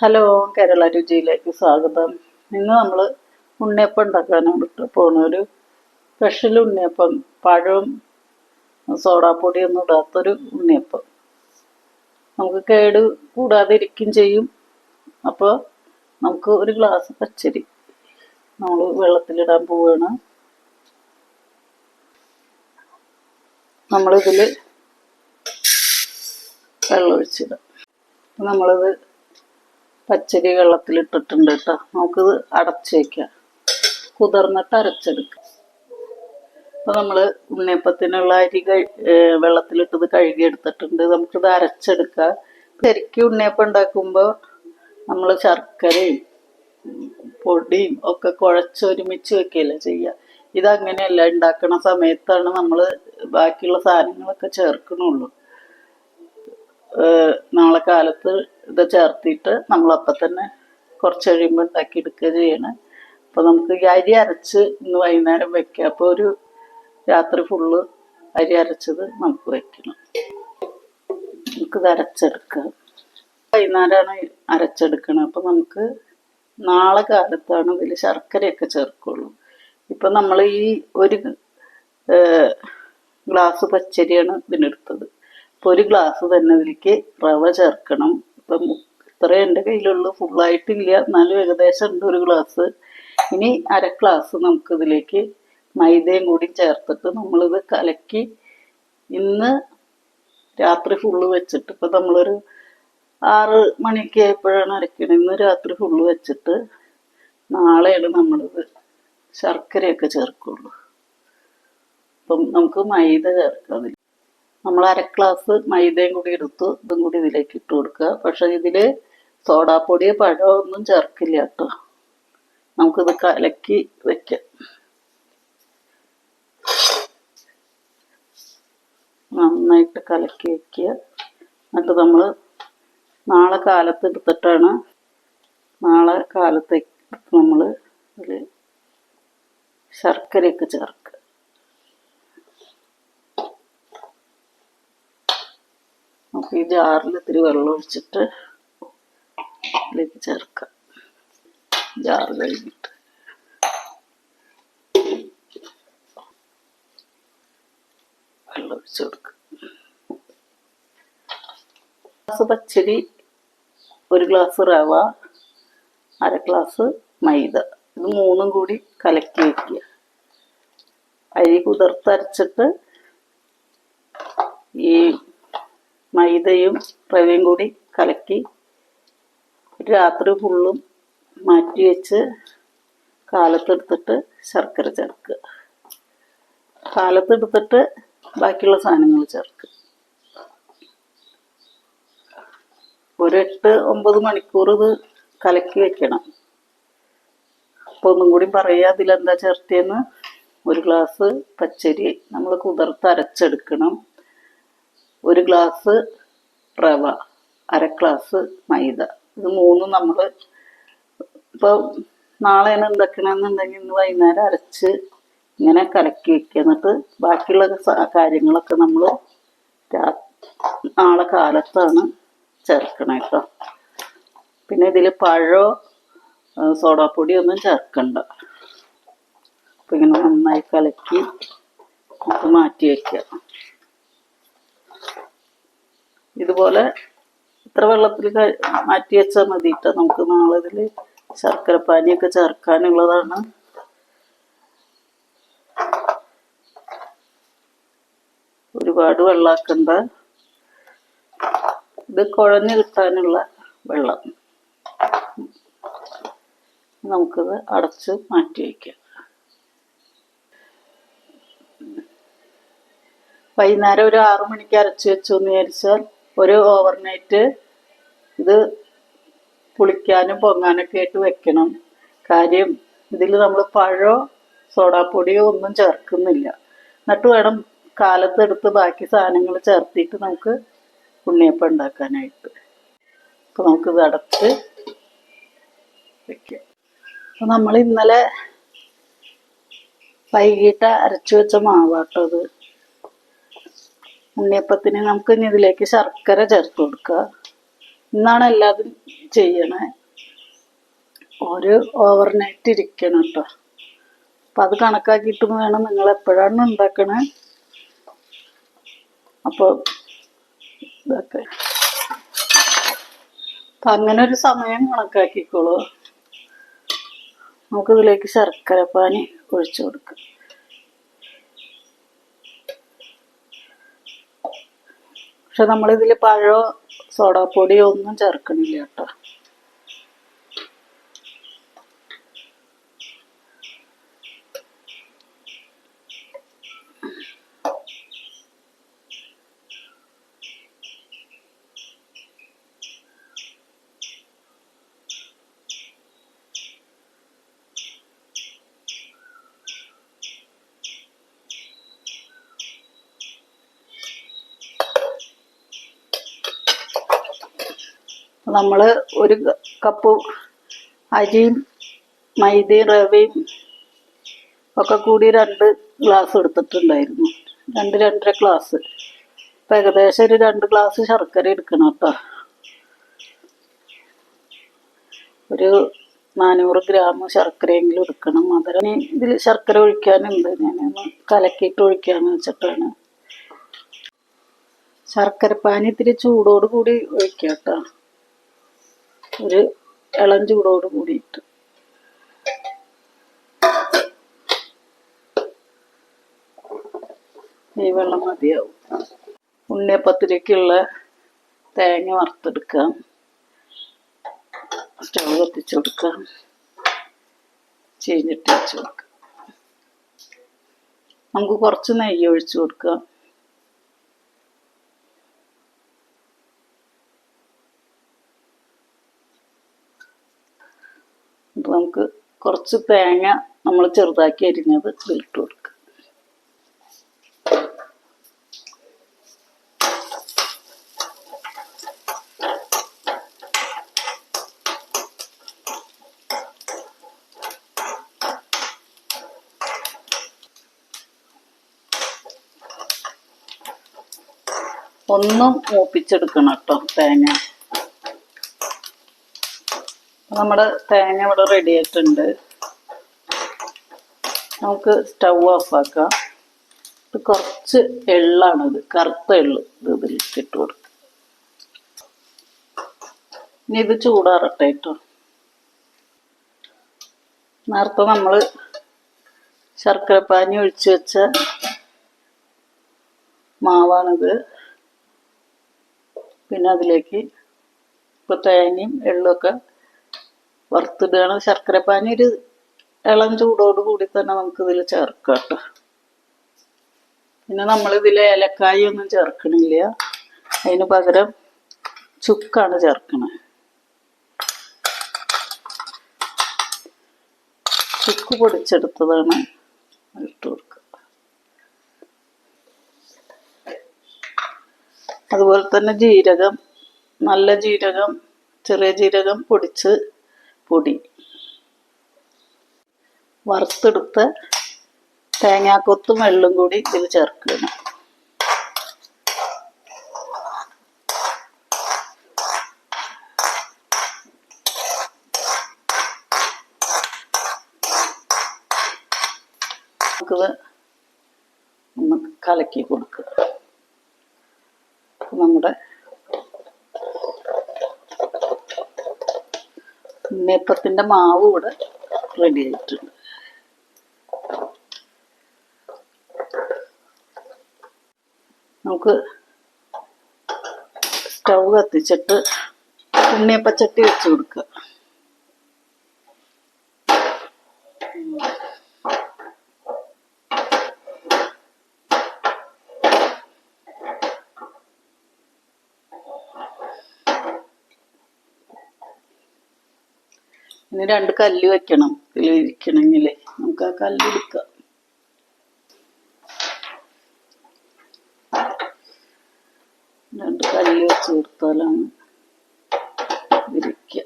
Hello Kerala രുചിയിലേക്ക് സ്വാഗതം. ഇന്ന് നമ്മൾ ഉണ്ണിയപ്പം ഉണ്ടാക്കാനാണ് പോണ. ഒരു സ്പെഷ്യൽ ഉണ്ണിയപ്പം പഴവും സോഡാപ്പൊടിയൊന്നും ഇടാത്തൊരു ഉണ്ണിയപ്പം. നമുക്ക് കേട് കൂടാതെ ഇരിക്കും ചെയ്യും. അപ്പോൾ നമുക്ക് ഒരു ഗ്ലാസ് പച്ചരി നമ്മൾ വെള്ളത്തിലിടാൻ പോവുകയാണ് നമ്മളിതിൽ വെള്ളം ഒഴിച്ചിടാം നമ്മളിത് പച്ചരി വെള്ളത്തിൽ ഇട്ടിട്ടുണ്ട് കേട്ടോ നമുക്കിത് അടച്ചു വയ്ക്കാം കുതിർന്നിട്ട് അരച്ചെടുക്കാം. അപ്പോൾ നമ്മൾ ഉണ്ണിയപ്പത്തിനുള്ള അരി വെള്ളത്തിലിട്ടത് കഴുകി എടുത്തിട്ടുണ്ട് നമുക്കിത് അരച്ചെടുക്കാം. ശരിക്കും ഉണ്ണിയപ്പം ഉണ്ടാക്കുമ്പോൾ നമ്മൾ ശർക്കരയും പൊടിയും ഒക്കെ കുഴച്ച് ഒരുമിച്ച് വെക്കുകയല്ലേ ചെയ്യുക ഇതങ്ങനെയല്ല ഉണ്ടാക്കുന്ന സമയത്താണ് നമ്മൾ ബാക്കിയുള്ള സാധനങ്ങളൊക്കെ ചേർക്കണുള്ളൂ. നാളെ കാലത്ത് ഇത് ചേർത്തിട്ട് നമ്മൾ അപ്പം തന്നെ കുറച്ച് കഴിയുമ്പോൾ ഉണ്ടാക്കി എടുക്കുക ചെയ്യണം. അപ്പോൾ നമുക്ക് ഈ അരി അരച്ച് ഇന്ന് വൈകുന്നേരം വെക്കുക. അപ്പോൾ ഒരു രാത്രി ഫുള്ള് അരി അരച്ചത് നമുക്ക് വെക്കണം നമുക്കിത് അരച്ചെടുക്കുക വൈകുന്നേരമാണ് അരച്ചെടുക്കണം. അപ്പം നമുക്ക് നാളെ കാലത്താണ് ഇതിൽ ശർക്കരയൊക്കെ ചേർക്കുള്ളൂ. ഇപ്പം നമ്മൾ ഈ ഒരു ഗ്ലാസ് പച്ചരിയാണ് ഇതിനെടുത്തത്. അപ്പോൾ ഒരു ഗ്ലാസ് തന്നെ അതിലേക്ക് റവ ചേർക്കണം. ഇപ്പം ഇത്ര എന്റെ കയ്യിലുള്ളൂ. ഫുള്ളായിട്ടില്ല. എന്നാലും ഏകദേശം ഉണ്ട് ഒരു ഗ്ലാസ്. ഇനി അര ഗ്ലാസ് നമുക്ക് ഇതിലേക്ക് മൈദയും കൂടി ചേർത്തിട്ട് നമ്മളിത് കലക്കി ഇന്ന് രാത്രി ഫുള്ള് വെച്ചിട്ട് ഇപ്പം നമ്മളൊരു ആറ് മണിക്ക് ആയപ്പോഴാണ് അരക്കണത് ഇന്ന് രാത്രി ഫുള്ള് വെച്ചിട്ട് നാളെയാണ് നമ്മളിത് ശർക്കരയൊക്കെ ചേർക്കുള്ളൂ. അപ്പം നമുക്ക് മൈദ ചേർക്കാം നമ്മൾ അര ഗ്ലാസ് മൈദയും കൂടി എടുത്തു ഇതും കൂടി ഇതിലേക്ക് ഇട്ട് കൊടുക്കുക. പക്ഷെ ഇതിൽ സോഡാപ്പൊടിയോ പഴമോ ഒന്നും ചേർക്കില്ല കേട്ടോ. നമുക്കിത് കലക്കി വെക്കാം. നന്നായിട്ട് കലക്കി വെക്കുക. എന്നിട്ട് നമ്മൾ നാളെ കാലത്ത് എടുത്തിട്ടാണ് നാളെ കാലത്ത് നമ്മൾ ശർക്കരയൊക്കെ ചേർക്കുക നമുക്ക് ഈ ജാറിൽ ഇത്തിരി വെള്ളം ഒഴിച്ചിട്ട് ഇതിലേക്ക് ചേർക്കാം. ജാറ് കഴിഞ്ഞിട്ട്. വെള്ളം ഒഴിച്ച് കൊടുക്കുക ഗ്ലാസ് പച്ചരി ഒരു ഗ്ലാസ് റവ അര ഗ്ലാസ് മൈദ. ഇത് മൂന്നും കൂടി കലക്കി വെക്കുക. അരി കുതിർത്തരച്ചിട്ട് ഈ മൈദയും റവയും കൂടി കലക്കി രാത്രി ഫുള്ളും മാറ്റി വെച്ച് കാലത്തെടുത്തിട്ട് ശർക്കര ചേർക്കുക. കാലത്തെടുത്തിട്ട് ബാക്കിയുള്ള സാധനങ്ങൾ ചേർക്കുക. ഒരു എട്ട് ഒമ്പത് മണിക്കൂർ ഇത് കലക്കി വെക്കണം. അപ്പോൾ ഒന്നും കൂടി പറയുക അതിലെന്താ ചേർത്തിയെന്ന്? ഒരു ഗ്ലാസ് പച്ചരി നമ്മൾ കുതിർത്ത് അരച്ചെടുക്കണം. ഒരു ഗ്ലാസ് റവ അര ഗ്ലാസ് മൈദ. ഇത് മൂന്നും നമ്മൾ ഇപ്പോൾ നാളെ എന്തൊക്കെയാണെന്നുണ്ടെങ്കിൽ ഇന്ന് വൈകുന്നേരം അരച്ച് ഇങ്ങനെ കലക്കി വെക്കുക. എന്നിട്ട് ബാക്കിയുള്ള കാര്യങ്ങളൊക്കെ നമ്മൾ നാളെ കാലത്താണ് ചേർക്കണം കേട്ടോ പിന്നെ ഇതിൽ പഴമോ സോഡാപ്പൊടി ഒന്നും ചേർക്കണ്ട. അപ്പം ഇങ്ങനെ നന്നായി കലക്കി നമുക്ക് മാറ്റി വയ്ക്കുക ഇതുപോലെ ഇത്ര വെള്ളത്തിൽ മാറ്റി വെച്ചാൽ മതി കേട്ടോ നമുക്ക് നാളെ ഇതിൽ ശർക്കരപ്പാനിയൊക്കെ ചേർക്കാനുള്ളതാണ്. ഒരുപാട് വെള്ളമാക്കണ്ട ഇത് കുഴഞ്ഞു കിട്ടാനുള്ള വെള്ളം. നമുക്കിത് അടച്ച് മാറ്റി വയ്ക്കാം വൈകുന്നേരം ഒരു ആറു മണിക്ക് അരച്ച് വെച്ചു എന്ന് വിചാരിച്ചാൽ ഒരു ഓവർനൈറ്റ് ഇത് പുളിക്കാനും പൊങ്ങാനൊക്കെ ആയിട്ട് വെക്കണം. കാര്യം ഇതിൽ നമ്മൾ പഴമോ സോഡാപ്പൊടിയോ ഒന്നും ചേർക്കുന്നില്ല. എന്നിട്ട് വേണം കാലത്തെടുത്ത് ബാക്കി സാധനങ്ങൾ ചേർത്തിട്ട് നമുക്ക് ഉണ്ണിയപ്പം ഉണ്ടാക്കാനായിട്ട്. അപ്പോൾ നമുക്കിത് അടച്ച് വെക്കാം. അപ്പോൾ നമ്മൾ ഇന്നലെ വൈകിട്ട് അരച്ചു വെച്ച മാവാട്ടോ അത്. ഉണ്ണിയപ്പത്തിന് നമുക്ക് ഇനി ഇതിലേക്ക് ശർക്കര ചേർത്ത് കൊടുക്കുക. ഇന്നാണ് എല്ലാതും ചെയ്യണേ. ഒരു ഓവർനൈറ്റ് ഇരിക്കണം കേട്ടോ അപ്പം അത് കണക്കാക്കിയിട്ട് വേണം നിങ്ങൾ എപ്പോഴാണ് ഉണ്ടാക്കണേ? അപ്പോൾ ഇതൊക്കെ. അങ്ങനെ ഒരു സമയം കണക്കാക്കിക്കോളൂ നമുക്കിതിലേക്ക് ശർക്കരപ്പാനി ഒഴിച്ചു കൊടുക്കാം. പക്ഷെ നമ്മളിതിൽ പഴമോ സോഡാപ്പൊടിയോ ഒന്നും ചേർക്കണില്ല കേട്ടോ. നമ്മൾ ഒരു കപ്പ് അരിയും മൈദയും റവയും ഒക്കെ കൂടി രണ്ട് ഗ്ലാസ് എടുത്തിട്ടുണ്ടായിരുന്നു. രണ്ട് രണ്ടര ഗ്ലാസ് അപ്പം ഏകദേശം ഒരു രണ്ട് ഗ്ലാസ് ശർക്കര എടുക്കണം കേട്ടോ. ഒരു നാനൂറ് ഗ്രാം ശർക്കരയെങ്കിലും എടുക്കണം. മധുരം ഇതിൽ ശർക്കര ഒഴിക്കാനുണ്ട്. ഞാനൊന്ന് കലക്കിയിട്ട് ഒഴിക്കാന്ന് വെച്ചിട്ടാണ്. ശർക്കരപ്പാനി ഇത്തിരി ചൂടോട് കൂടി ഒഴിക്കാം കേട്ടോ. ഒരു ഇളം ചൂടോട് കൂടിയിട്ട് ഈ വെള്ളം മതിയാവും. ഉണ്ണിയപ്പത്തിലേക്കുള്ള തേങ്ങ വറുത്തെടുക്കാം. സ്റ്റവ് കത്തിച്ചു കൊടുക്കാം. ചീഞ്ഞിട്ട് വെച്ച് കൊടുക്കാം. നമുക്ക് കുറച്ച് നെയ്യ് ഒഴിച്ചു കൊടുക്കാം അപ്പോൾ നമുക്ക് കുറച്ച് തേങ്ങ നമ്മൾ ചെറുതാക്കി അരിഞ്ഞത് ഇട്ട് കൊടുക്കുക ഒന്നും മൂപ്പിച്ചെടുക്കണം കേട്ടോ തേങ്ങ. നമ്മുടെ തേങ്ങ ഇവിടെ റെഡി ആയിട്ടുണ്ട്. നമുക്ക് സ്റ്റൗ ഓഫ് ആക്കാം. ഇത് കുറച്ച് എള്ളാണിത് കറുത്ത എള്ള് ഇത് ഇതിൽ ഇട്ട് കൊടുക്കുക ഇനി ഇത് ചൂടാറട്ടെ കേട്ടോ നേരത്തെ നമ്മൾ ശർക്കരപ്പാനി ഒഴിച്ചു വെച്ച മാവാണിത്. പിന്നെ അതിലേക്ക് ഇപ്പോൾ തേങ്ങയും എള്ളൊക്കെ വറുത്തിടുകയാണ്. ശർക്കരപ്പാനി ഒരു ഇളം ചൂടോട് കൂടി തന്നെ നമുക്ക് ഇതിൽ ചേർക്കാം കേട്ടോ. പിന്നെ നമ്മൾ ഇതിൽ ഏലക്കായ ഒന്നും ചേർക്കണില്ല. അതിന് പകരം ചുക്കാണ് ചേർക്കണത് ചുക്ക് പൊടിച്ചെടുത്തതാണ് ഇട്ട് കൊടുക്കുക. അതുപോലെ തന്നെ ജീരകം നല്ല ജീരകം ചെറിയ ജീരകം പൊടിച്ച് പൊടി വറുത്തെടുത്ത തേങ്ങാക്കൊത്തും വെള്ളം കൂടി ഇതിൽ ചേർക്കണം നമുക്കിത് ഒന്ന് കലക്കി കൊടുക്കുക. നമ്മുടെ ഉണ്ണിയപ്പത്തിന്റെ മാവ് ഇവിടെ റെഡി ആയിട്ടുണ്ട്. നമുക്ക് സ്റ്റൗ കത്തിച്ചിട്ട് ഉണ്ണിയപ്പച്ചട്ടി വെച്ച് കൊടുക്കുക ഇനി രണ്ട് കല്ല് വെക്കണം. ഇതിൽ ഇരിക്കണമെങ്കിൽ നമുക്ക് ആ കല്ല് എടുക്കാം. രണ്ട് കല്ല് വെച്ച് കൊടുത്താലാണ് ഇരിക്കുക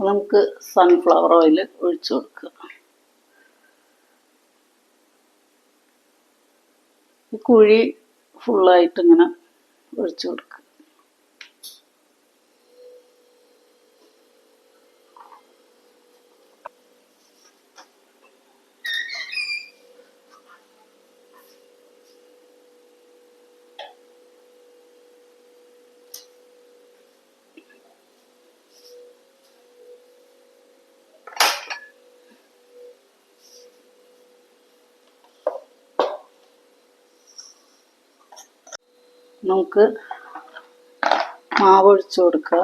നമുക്ക് സൺഫ്ലവർ ഓയിൽ ഒഴിച്ചു കൊടുക്കുക ഈ കുഴി ഫുള്ളായിട്ട് ഇങ്ങനെ ഒഴിച്ചു കൊടുക്കുക. നമുക്ക് മാവ് ഒഴിച്ചു കൊടുക്കുക.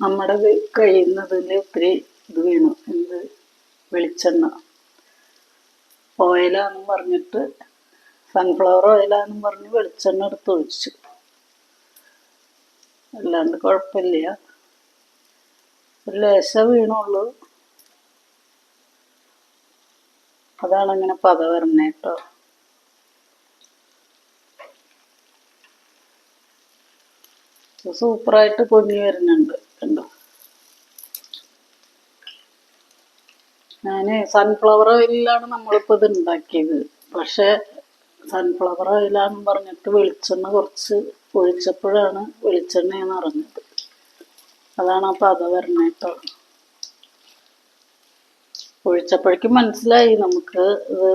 നമ്മുടെ കഴിയുന്നതിൽ ഒത്തിരി ഇത് വീണു എന്ത്? വെളിച്ചെണ്ണ. ഓയിലാണെന്ന് പറഞ്ഞിട്ട് സൺഫ്ലവർ ഓയിലാന്നും പറഞ്ഞ് വെളിച്ചെണ്ണ എടുത്ത് ഒഴിച്ചു. അല്ലാണ്ട് കുഴപ്പമില്ല. ഒരു ലേശം വീണുള്ളൂ. അതാണ് അങ്ങനെ പത വരണേ കേട്ടോ സൂപ്പറായിട്ട് പൊങ്ങി വരുന്നുണ്ട് കണ്ടോ? ഞാൻ സൺഫ്ലവർ ഓയിലാണ് നമ്മളിപ്പോൾ ഇത് ഉണ്ടാക്കിയത്. പക്ഷെ സൺഫ്ലവർ ഓയിലാന്ന് പറഞ്ഞിട്ട് വെളിച്ചെണ്ണ കുറച്ച് ഒഴിച്ചപ്പോഴാണ് വെളിച്ചെണ്ണയെന്ന് അറിഞ്ഞത്. അതാണ് ആ അത് വരണേ കേട്ടോ ഒഴിച്ചപ്പോഴേക്കും മനസ്സിലായി നമുക്ക് ഇത്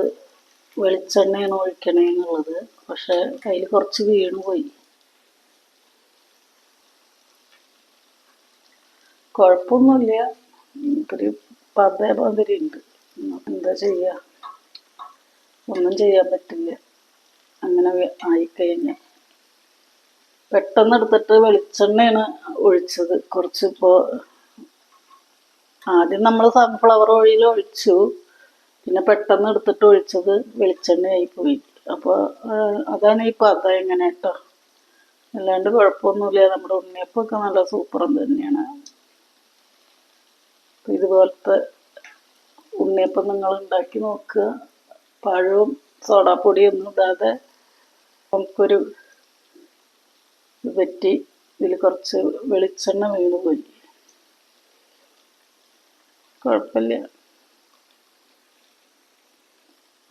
വെളിച്ചെണ്ണയാണ് ഒഴിക്കണേ എന്നുള്ളത്. പക്ഷെ കയ്യിൽ കുറച്ച് വീണു പോയി. കുഴപ്പമൊന്നുമില്ല. ഒരു പതേ മാതിരി ഉണ്ട്. എന്താ ചെയ്യുക ഒന്നും ചെയ്യാൻ പറ്റില്ല. അങ്ങനെ ആയിക്കഴിഞ്ഞ. പെട്ടെന്ന് എടുത്തിട്ട് വെളിച്ചെണ്ണയാണ് ഒഴിച്ചത്. കുറച്ച് ഇപ്പോൾ ആദ്യം നമ്മൾ സൺഫ്ലവർ ഓയിൽ ഒഴിച്ചു. പിന്നെ പെട്ടെന്ന് എടുത്തിട്ട് ഒഴിച്ചത് വെളിച്ചെണ്ണയായി പോയി. അപ്പോൾ അതാണ് ഈ പത എങ്ങനെ കേട്ടോ അല്ലാണ്ട് കുഴപ്പമൊന്നുമില്ല. നമ്മുടെ ഉണ്ണിയപ്പൊക്കെ നല്ല സൂപ്പറും തന്നെയാണ്. ഇതുപോലത്തെ ഉണ്ണിയപ്പം നിങ്ങൾ ഉണ്ടാക്കി നോക്കുക. പഴവും സോഡാപ്പൊടിയൊന്നും ഇടാതെ നമുക്കൊരു പറ്റി ഇതിൽ കുറച്ച് വെളിച്ചെണ്ണ വീണ് പോയി. കുഴപ്പമില്ല.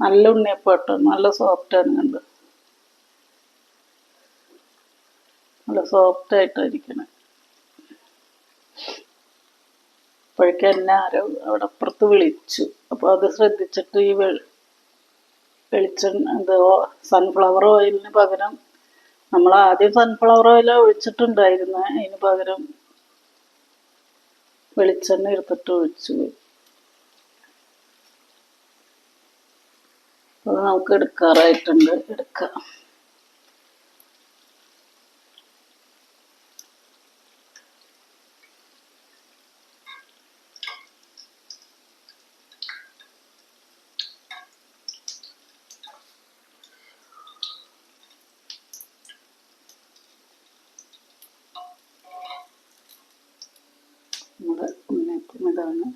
നല്ല ഉണ്ണിയപ്പം കേട്ടോ നല്ല സോഫ്റ്റാണ് കണ്ട്. നല്ല സോഫ്റ്റ് ആയിട്ടായിരിക്കണേ. അപ്പോഴേക്കും എന്നെ ആരോ അവിടെ അപ്പുറത്ത് വിളിച്ചു. അപ്പോൾ അത് ശ്രദ്ധിച്ചിട്ട് ഈ വെ വെളിച്ചെണ്ണ എന്തോ സൺഫ്ലവർ ഓയിലിന് പകരം നമ്മൾ ആദ്യം സൺഫ്ലവർ ഓയിൽ ഒഴിച്ചിട്ടുണ്ടായിരുന്നു. അതിന് പകരം വെളിച്ചെണ്ണ എടുത്തിട്ട് ഒഴിച്ചു. അത് നമുക്ക് എടുക്കാറായിട്ടുണ്ട്. എടുക്കാം നമ്മുടെ ഉണ്ണിയപ്പം ഇതാണ്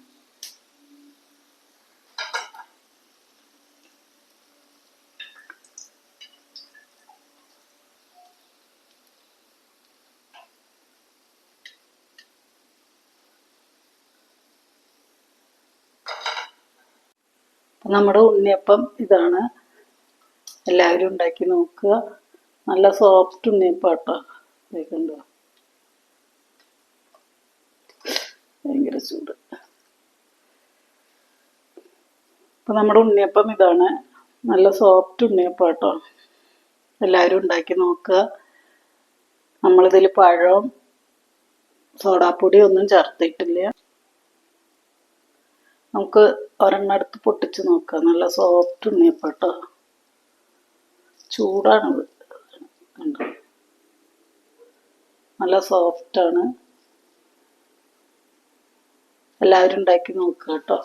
അപ്പം നമ്മുടെ ഉണ്ണിയപ്പം ഇതാണ്. എല്ലാവരും ഉണ്ടാക്കി നോക്കുക. നല്ല സോഫ്റ്റ് ഉണ്ണിയപ്പം കേട്ടോ കണ്ടോ? ഭയങ്കര ചൂട്. അപ്പം നമ്മുടെ ഉണ്ണിയപ്പം ഇതാണ്. നല്ല സോഫ്റ്റ് ഉണ്ണിയപ്പം കേട്ടോ എല്ലാവരും ഉണ്ടാക്കി നോക്കുക. നമ്മളിതിൽ പഴവും സോഡാപ്പൊടി ഒന്നും ചേർത്തിട്ടില്ല. നമുക്ക് ഒരെണ്ണം എടുത്ത് പൊട്ടിച്ച് നോക്കാം. നല്ല സോഫ്റ്റ് ഉണ്ണിയപ്പട്ടോ. ചൂടാണ് നല്ല സോഫ്റ്റാണ് എല്ലാവരും ഉണ്ടാക്കി നോക്കുക കേട്ടോ.